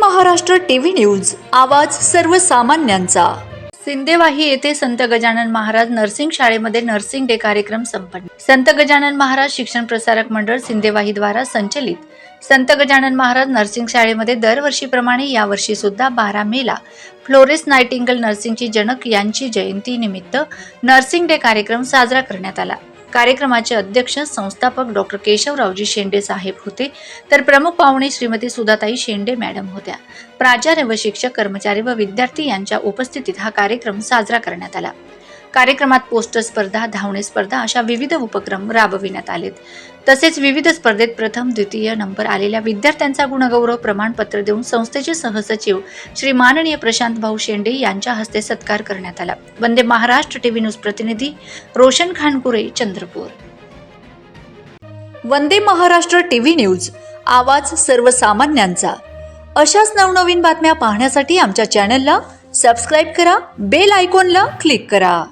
Maharashtra TV news आवाज सर्वसामान्यांचा. सिंदेवाही येथे संत गजानन महाराज नर्सिंग शाळेमध्ये नर्सिंग डे कार्यक्रम संपन्न. संत गजानन महाराज शिक्षण प्रसारक मंडळ सिंदेवाही द्वारा संचलित. संत गजानन महाराज नर्सिंग शाळेमध्ये दरवर्षीप्रमाणे यावर्षी सुद्धा बारा मेला. फ्लोरेस नायटिंगल नर्सिंगची जनक यांची जयंती निमित्त नर्सिंग डे कार्यक्रम साजरा करण्यात आला. कार्यक्रमाचे अध्यक्ष संस्थापक डॉक्टर केशवरावजी शेंडे साहेब होते. तर प्रमुख पाहुणे श्रीमती सुधाताई शेंडे मॅडम होत्या. प्राचार्य व शिक्षक कर्मचारी व विद्यार्थी यांच्या उपस्थितीत हा कार्यक्रम साजरा करण्यात आला. कार्यक्रमात पोस्टर स्पर्धा धावणे स्पर्धा अशा विविध उपक्रम राबविण्यात आलेत. तसेच विविध स्पर्धेत प्रथम द्वितीय नंबर आलेल्या विद्यार्थ्यांचा गुणगौरव प्रमाणपत्र देऊन संस्थेचे सहसचिव श्री माननीय प्रशांत भाऊ शेंडे यांच्या हस्ते सत्कार करण्यात आला. वंदे महाराष्ट्र टीव्ही न्यूज प्रतिनिधी रोशन खानकुरे चंद्रपूर. वंदे महाराष्ट्र टीव्ही न्यूज आवाज सर्वसामान्यांचा. अशाच नवनवीन बातम्या पाहण्यासाठी आमच्या चॅनलला सबस्क्राईब करा बेल आयकॉनला क्लिक करा.